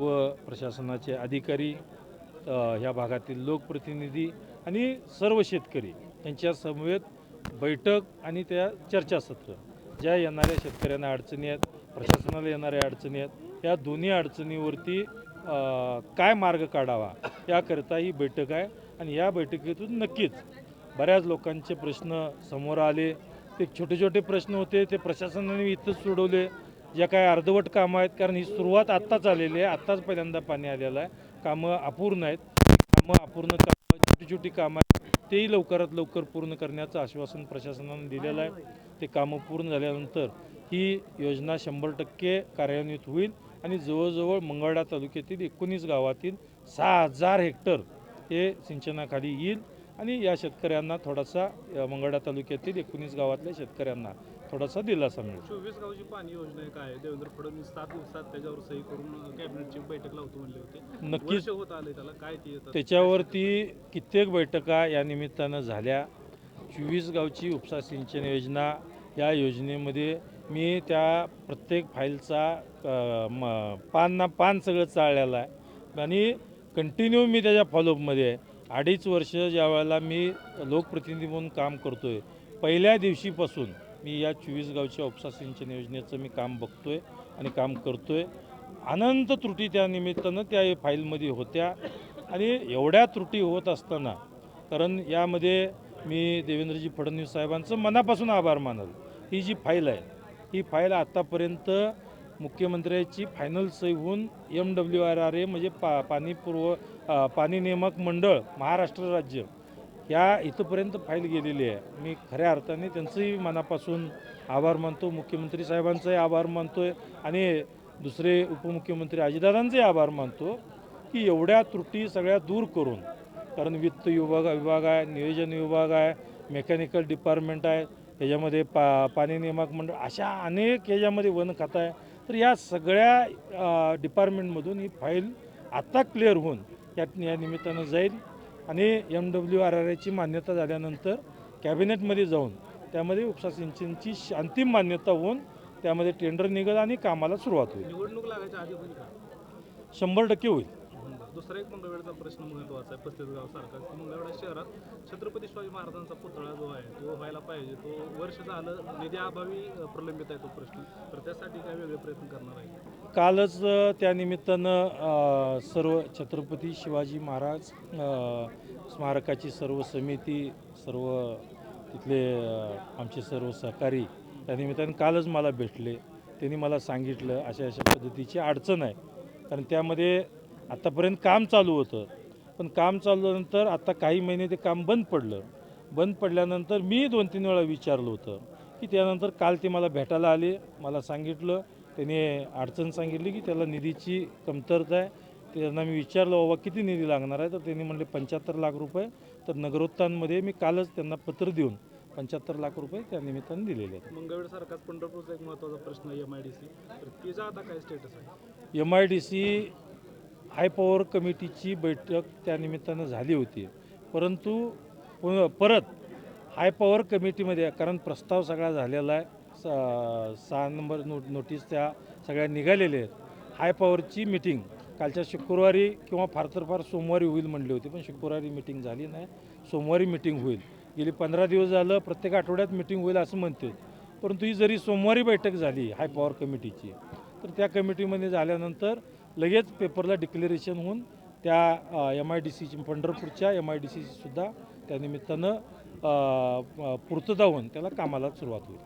व प्रशासनाचे अधिकारी ह्या भागातील लोकप्रतिनिधी आणि सर्व शेतकरी यांच्या समवेत बैठक आणि त्या चर्चासत्र. ज्या येणाऱ्या शेतकऱ्यांना अडचणी आहेत प्रशासनाला येणाऱ्या अडचणी आहेत या दोन्ही अडचणीवरती काय मार्ग काढावा याकरिता ही बैठक आहे आणि या बैठकीतून नक्कीच बऱ्याच लोकांचे प्रश्न समोर आले. ते छोटे छोटे प्रश्न होते ते प्रशासनाने इथंच सोडवले. ज्या काय अर्धवट कामं आहेत कारण ही सुरुवात आत्ताच आलेली आहे आत्ताच पहिल्यांदा पाणी आलेलं आहे. कामं अपूर्ण आहेत. कामं अपूर्ण कामं छोटी छोटी कामं आहेत. तेही लवकरात लवकर पूर्ण करण्याचं आश्वासन प्रशासनाने दिलेलं आहे. ते कामं पूर्ण झाल्यानंतर ही योजना शंभर टक्के कार्यान्वित होईल आणि जवळजवळ मंगळडा तालुक्यातील एकोणीस गावातील सहा हजार हेक्टर हे सिंचनाखाली येईल. आणि या शेतकऱ्यांना थोडासा मंगळा मंगळडा तालुक्यातील एकोणीस गावातल्या शेतकऱ्यांना थोडासा दिलासा मिळेल चोवीस गावची पाणी योजना आहे. काय देवेंद्र फडणवीस सात दिवसात त्याच्यावर सही करून कॅबिनेटची बैठक लावतो म्हणले होते. नक्कीच. वर्ष होत आले त्याला. काय ती त्याच्यावरती कित्येक बैठका या निमित्तानं झाल्या. चोवीस गावची उपसा सिंचन योजना या योजनेमध्ये मी त्या प्रत्येक फाईलचा अ, म पान ना पान सगळं चाळलेलं आहे. आणि कंटिन्यू मी त्याच्या फॉलोअपमध्ये आहे. अडीच वर्ष ज्या वेळेला मी लोकप्रतिनिधी म्हणून काम करतो आहे पहिल्या दिवशीपासून मी या चोवीस गावच्या उपसा सिंचन योजनेचं मी काम बघतो आहे आणि काम करतो आहे अनंत त्रुटी त्या निमित्तानं त्या फाईलमध्ये होत्या. आणि एवढ्या त्रुटी होत असताना कारण यामध्ये मी देवेंद्रजी फडणवीस साहेबांचं मनापासून आभार मानल. ही जी फाईल आहे ही फाईल आत्तापर्यंत मुख्यमंत्र्याची फायनल सही होऊन M W R R A म्हणजे पा पाणी पुरव पाणी नियामक मंडळ महाराष्ट्र राज्य या इथंपर्यंत फाईल गेलेली आहे. मी खऱ्या अर्थाने त्यांचंही मनापासून आभार मानतो. मुख्यमंत्री साहेबांचाही आभार मानतोय आणि दुसरे उपमुख्यमंत्री अजितदादांचाही आभार मानतो की एवढ्या त्रुटी सगळ्या दूर करून कारण वित्त विभाग विभाग आहे नियोजन विभाग आहे मेकॅनिकल डिपार्टमेंट आहे त्याच्यामध्ये पा पाणी नियामक मंडळ अशा अनेक ह्याच्यामध्ये वन खातं आहे. तर या सगळ्या डिपार्टमेंटमधून ही फाईल आत्ता क्लिअर होऊन या निमित्तानं जाईल. आणि एम डब्ल्यू आर आर आयची मान्यता झाल्यानंतर कॅबिनेटमध्ये जाऊन त्यामध्ये उपसा सिंचनची अंतिम मान्यता होऊन त्यामध्ये टेंडर निघेल आणि कामाला सुरुवात होईल. शंभर टक्के होईल. दुसरा एक मंगळवेळचा प्रश्न महत्त्वाचा आहे पस्तीस गाव सारखा की मंगळवेढा शहरात छत्रपती शिवाजी महाराजांचा पुतळा जो आहे तो व्हायला पाहिजे. तो वर्ष झालं निधी अभावी प्रलंबित आहे तो प्रश्न. तर त्यासाठी काय वेगळे प्रयत्न करणार आहे? कालच त्यानिमित्तानं सर्व छत्रपती शिवाजी महाराज स्मारकाची सर्व समिती सर्व तिथले आमचे सर्व सहकारी त्यानिमित्तानं कालच मला भेटले. त्यांनी मला सांगितलं अशा अशा पद्धतीची अडचण आहे. कारण त्यामध्ये आत्तापर्यंत काम चालू होतं. पण काम चालू झाल्यानंतर आता काही महिने ते काम बंद पडलं. बंद पडल्यानंतर मी दोन तीन वेळा विचारलं होतं की त्यानंतर काल ते मला भेटायला आले मला सांगितलं. त्याने अडचण सांगितली की त्याला निधीची कमतरता आहे. त्यांना मी विचारलं बाबा किती निधी लागणार आहे? तर त्यांनी म्हणले पंच्याहत्तर लाख रुपये. तर नगरोत्थानमध्ये मी कालच त्यांना पत्र देऊन पंच्याहत्तर लाख रुपये त्या निमित्तानं दिलेले आहेत. सारखाच पंढरपूरचा एक महत्त्वाचा प्रश्न एम आय डी सी तर तिचा आता काय स्टेटस आहे? M I D C high power कमिटीची बैठक त्या निमित्तानं झाली होती. परंतु पुन- परत हाय पॉवर कमिटीमध्ये कारण प्रस्ताव सगळा झालेला आहे स- सहा नंबर नो नोटीस त्या सगळ्या निघालेल्या आहेत. हाय पॉवरची मिटिंग कालच्या शुक्रवारी किंवा फार तर फार सोमवारी होईल म्हणली होती पण शुक्रवारी मिटिंग झाली नाही. सोमवारी मिटिंग होईल. गेली पंधरा दिवस झालं प्रत्येक आठवड्यात मिटिंग होईल असं म्हणते. परंतु ही जरी सोमवारी बैठक झाली हाय पॉवर कमिटीची तर त्या कमिटीमध्ये झाल्यानंतर लगेच पेपरला डिक्लेरेशन होऊन त्या एम आय डी सीची पंढरपूरच्या एम आय डी सीची सुद्धा त्या निमित्तानं पूर्तता होऊन त्याला कामाला सुरुवात होईल.